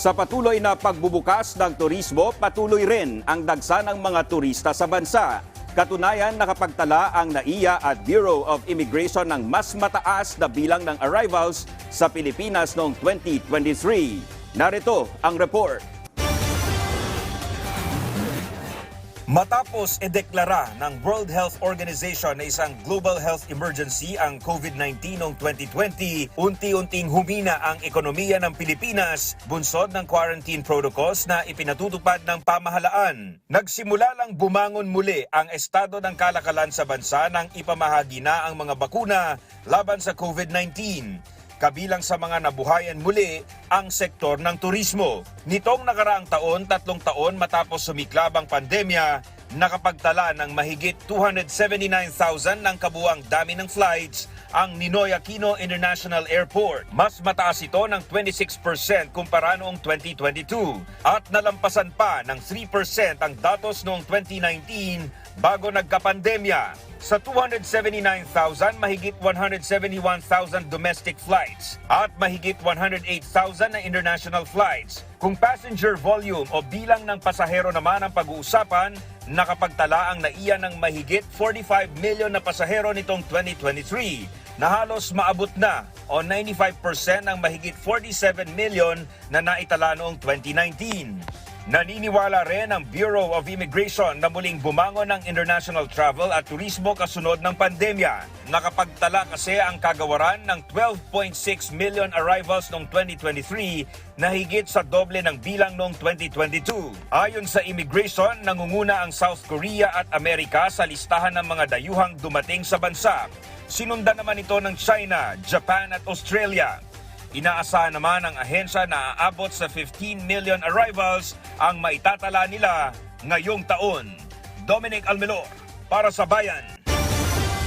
Sa patuloy na pagbubukas ng turismo, patuloy rin ang dagsa ng mga turista sa bansa. Katunayan, nakapagtala ang NAIA at Bureau of Immigration ng mas mataas na bilang ng arrivals sa Pilipinas noong 2023. Narito ang report. Matapos edeklara ng World Health Organization na isang global health emergency ang COVID-19 noong 2020, unti-unting humina ang ekonomiya ng Pilipinas bunsod ng quarantine protocols na ipinatutupad ng pamahalaan. Nagsimula lang bumangon muli ang estado ng kalakalan sa bansa nang ipamahagi na ang mga bakuna laban sa COVID-19 kabilang sa mga nabuhayan muli ang sektor ng turismo. Nitong nakaraang taon, tatlong taon matapos sumiklab ang pandemya, nakapagtala ng mahigit 279,000 ng kabuang dami ng flights ang Ninoy Aquino International Airport. Mas mataas ito ng 26% kumpara noong 2022 at nalampasan pa ng 3% ang datos noong 2019 bago nagkapandemya. Sa 279,000, mahigit 171,000 domestic flights at mahigit 108,000 na international flights. Kung passenger volume o bilang ng pasahero naman ang pag-uusapan, nakapagtala ang naiya ng mahigit 45 million na pasahero nitong 2023 na halos maabot na o 95% ng mahigit 47 million na naitala noong 2019. Naniniwala rin ang Bureau of Immigration na muling bumangon ng international travel at turismo kasunod ng pandemya. Nakapagtala kasi ang kagawaran ng 12.6 million arrivals noong 2023 na higit sa doble ng bilang noong 2022. Ayon sa immigration, nangunguna ang South Korea at Amerika sa listahan ng mga dayuhang dumating sa bansa. Sinundan naman ito ng China, Japan at Australia. Inaasahan naman ng ahensya na aabot sa 15 million arrivals ang maitatala nila ngayong taon. Dominic Almelor, para sa Bayan.